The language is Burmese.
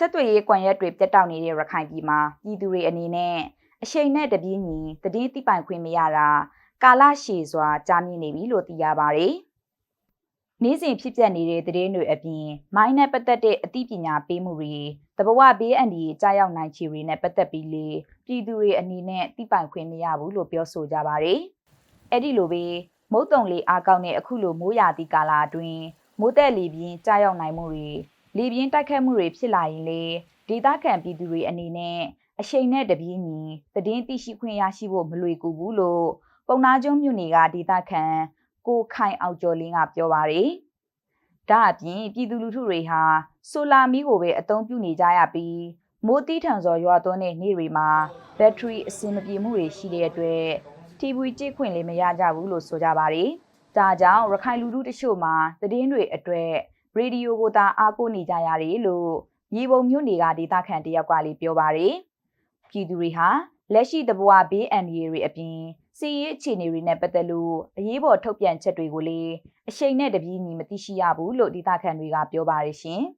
ဆက်သွယ်ရေးကွန်ရက်တွေပြတ်တောက်နေတဲ့ရခိုင်ပြည်မှာပြည်သူတွေအနေနဲ့အရှိန်နဲ့တပြေးညီတည်င်းတိပိုင်ခွင့်မရတာကာလရှည်စွာကြာမြင့်နေပြီလို့သိရပါတယ်။နေ့စဉ်ဖြစ်ပျက်နေတဲ့သတင်းတွေအပြင်မိုင်းနဲ့ပတ်သက်တဲ့အသိပညာပေးမှုတွေတဘဝဘေးအန္တရာယ်ကြားရောက်နိုင်ခြေတွေနဲ့ပတ်သက်ပြီးလေပြည်သူတွေအနေနဲ့တိပိုင်ခွင့်မရဘူးလို့ပြောဆိုကြပါတယ်။အဲ့ဒီလိုပဲမုတ်တုံလေးအားကောင်းတဲ့အခုလိုမိုးရာသီကာလအတွင်းမိုးတက်လေပြင်းကြားရောက်နိုင်မှုတွေ လေပြင်းတိုက်ခတ်မှုတွေဖြစ်လာရင်လေဒေသခံပြည်သူတွေအနေနဲ့အရှိန်နဲ့တပြေးညီသတင်းသိရှိခွင့်ရရှိဖို့မလွယ်ကူဘူးလို့ပုံနာကျုံမြို့နယ်ကဒေသခံကိုခိုင်အောင်ကျော်လင်းကပြောပါတယ်။ဒါအပြင်ပြည်သူလူထုတွေဟာဆိုလာမီးကိုပဲအသုံးပြုနေကြရပြီးမိုးတီးထန်စွာရွာသွန်းတဲ့နေ့တွေမှာဘက်ထရီအဆင်မပြေမှုတွေရှိတဲ့အတွက် TV ကြည့်ခွင့်လည်းမရကြဘူးလို့ဆိုကြပါတယ်။ဒါကြောင့်ရခိုင်လူထုတချို့မှာသတင်းတွေအတွက် ရေဒီယိုကိုသာအားကိုးနေကြရတယ်လို့ရေပုံမြို့နယ်ကဒေသခံတယောက်ကလည်းပြောပါတယ်။ပြည်သူတွေဟာလက်ရှိတဘဝဘေးအန္တရာယ်တွေအပြင်စီးရေးအခြေအနေတွေနဲ့ပတ်သက်လို့အရေးပေါ်ထုတ်ပြန်ချက်တွေကိုလည်းအရှိန်နဲ့တပြေးညီမသိရှိရဘူးလို့ဒေသခံတွေကပြောပါတယ်ရှင်။